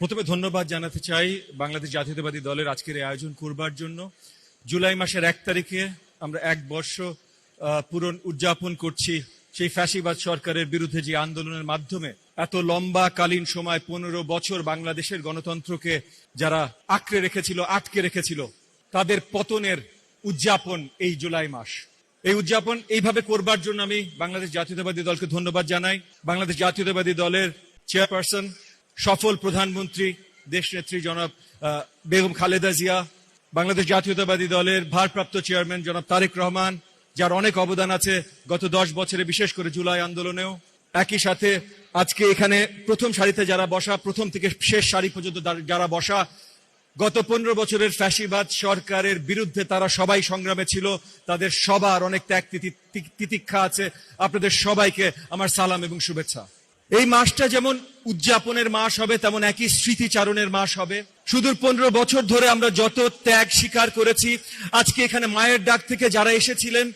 প্রথমে ধন্যবাদ জানাতে চাই বাংলাদেশ জাতীয়তাবাদী দলের আজকের এই আয়োজন করবার জন্য। জুলাই মাসের এক তারিখে আমরা এক বর্ষ পূরণ উদযাপন করছি সেই ফ্যাসিবাদ সরকারের বিরুদ্ধে যে আন্দোলনের মাধ্যমে এত লম্বা কালীন সময় পনেরো বছর বাংলাদেশের গণতন্ত্রকে যারা আঁকড়ে রেখেছিল, আটকে রেখেছিল, তাদের পতনের উদযাপন এই জুলাই মাস। এই উদযাপন এইভাবে করবার জন্য আমি বাংলাদেশ জাতীয়তাবাদী দলকে ধন্যবাদ জানাই। বাংলাদেশ জাতীয়তাবাদী দলের চেয়ারপারসন সফল প্রধানমন্ত্রী দেশনেত্রী জনাব বেগম খালেদা জিয়া, বাংলাদেশ জাতীয়তাবাদী দলের ভারপ্রাপ্ত চেয়ারম্যান জনাব তারেক রহমান, যার অনেক অবদান আছে গত দশ বছরে, বিশেষ করে জুলাই আন্দোলনেও। একই সাথে আজকে এখানে প্রথম সারিতে যারা বসা, প্রথম থেকে শেষ সারি পর্যন্ত যারা- বসা, গত পনেরো বছরের ফ্যাসিবাদ সরকারের বিরুদ্ধে তারা সবাই সংগ্রামে ছিল, তাদের সবার অনেক ত্যাগ তিতি- তিতিক্ষা আছে। আপনাদের সবাইকে আমার সালাম এবং শুভেচ্ছা। এই মাসটা যেমন উদযাপনের মাস হবে, তেমন একই স্মৃতিচারণের মাস হবে। সুদূর পনেরো বছর ধরে আমরা যত ত্যাগ স্বীকার করেছি, আজকে এখানে মায়ের ডাক থেকে যারা এসেছিলেন,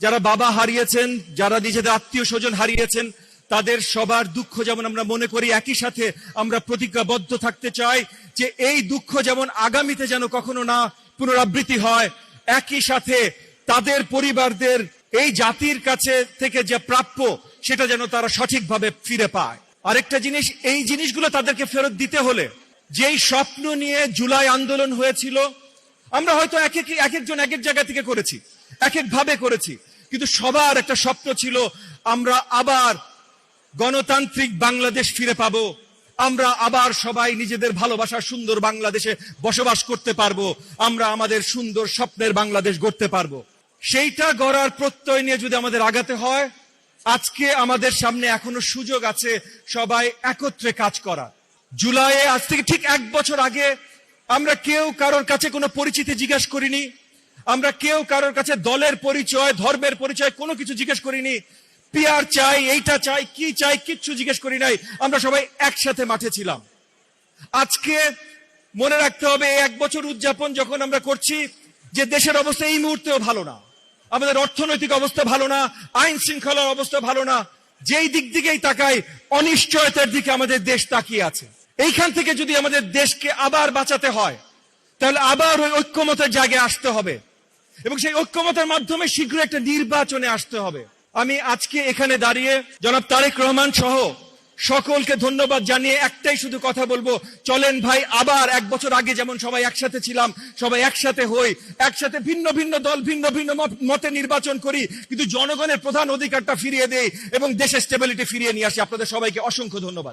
যারা বাবা হারিয়েছেন, যারা নিজেদের আত্মীয় স্বজন হারিয়েছেন, তাদের সবার দুঃখ যেমন আমরা মনে করি, একই সাথে আমরা প্রতিজ্ঞাবদ্ধ থাকতে চাই যে এই দুঃখ যেমন আগামীতে যেন কখনো না পুনরাবৃত্তি হয়, একই সাথে তাদের পরিবারদের এই জাতির কাছে থেকে যে প্রাপ্য, সেটা যেন তারা সঠিকভাবে ফিরে পায়। আরেকটা জিনিস, এই জিনিসগুলো তাদেরকে ফেরত দিতে হলে যেই স্বপ্ন নিয়ে জুলাই আন্দোলন হয়েছিল, আমরা হয়তো এক এক এক একজন এক এক জায়গা থেকে করেছি, এক এক ভাবে করেছি, কিন্তু সবার একটা স্বপ্ন ছিল, আমরা আবার গণতান্ত্রিক বাংলাদেশ ফিরে পাবো, আমরা আবার সবাই নিজেদের ভালোবাসার সুন্দর বাংলাদেশে বসবাস করতে পারব, আমরা আমাদের সুন্দর স্বপ্নের বাংলাদেশ গড়তে পারব। সেইটা গড়ার প্রত্যয় নিয়ে যদি আমাদের আগাতে হয়, আজকে আমাদের সামনে এখনও সুযোগ আছে সবাই একত্রে কাজ করা। জুলাইয়ে আজ থেকে ঠিক এক বছর আগে আমরা কেউ কারোর কাছে কোনো পরিচিতি জিজ্ঞেস করিনি, আমরা কেউ কারোর কাছে দলের পরিচয়, ধর্মের পরিচয় কোনো কিছু জিজ্ঞেস করিনি, পিয়ার চাই, এইটা চাই, কি চাই, কিচ্ছু জিজ্ঞেস করি নাই, আমরা সবাই একসাথে মাঠে ছিলাম। আজকে মনে রাখতে হবে এক বছর উদযাপন যখন আমরা করছি, যে দেশের অবস্থা এই মুহূর্তেও ভালো না। আমাদের অর্থনৈতিক অবস্থা ভালো না, আইন শৃঙ্খলার অবস্থা ভালো না, যেই দিক দিকেই তাকাই, অনিশ্চয়তার দিকে আমাদের দেশ তাকিয়ে আছে। এইখান থেকে যদি আমাদের দেশকে আবার বাঁচাতে হয়, তাহলে আবার ওই ঐক্যমতের জায়গায় আসতে হবে। এবং সেই ঐক্যমতের মাধ্যমে শীঘ্র একটা নির্বাচনে আসতে হবে। আমি আজকে এখানে দাঁড়িয়ে জনাব তারেক রহমান সহ সকলকে ধন্যবাদ জানিয়ে একটাই শুধু কথা বলব। চলেন ভাই, আবার এক বছর আগে যেমন সবাই একসাথে ছিলাম, সবাই একসাথে হই, একসাথে ভিন্ন ভিন্ন দল, ভিন্ন ভিন্ন মত- নির্বাচন করি, কিন্তু জনগণের প্রধান অধিকারটা ফিরিয়ে দেই এবং দেশের স্টেবিলিটি ফিরিয়ে নিয়ে আসি। আপনাদের সবাইকে অসংখ্য ধন্যবাদ।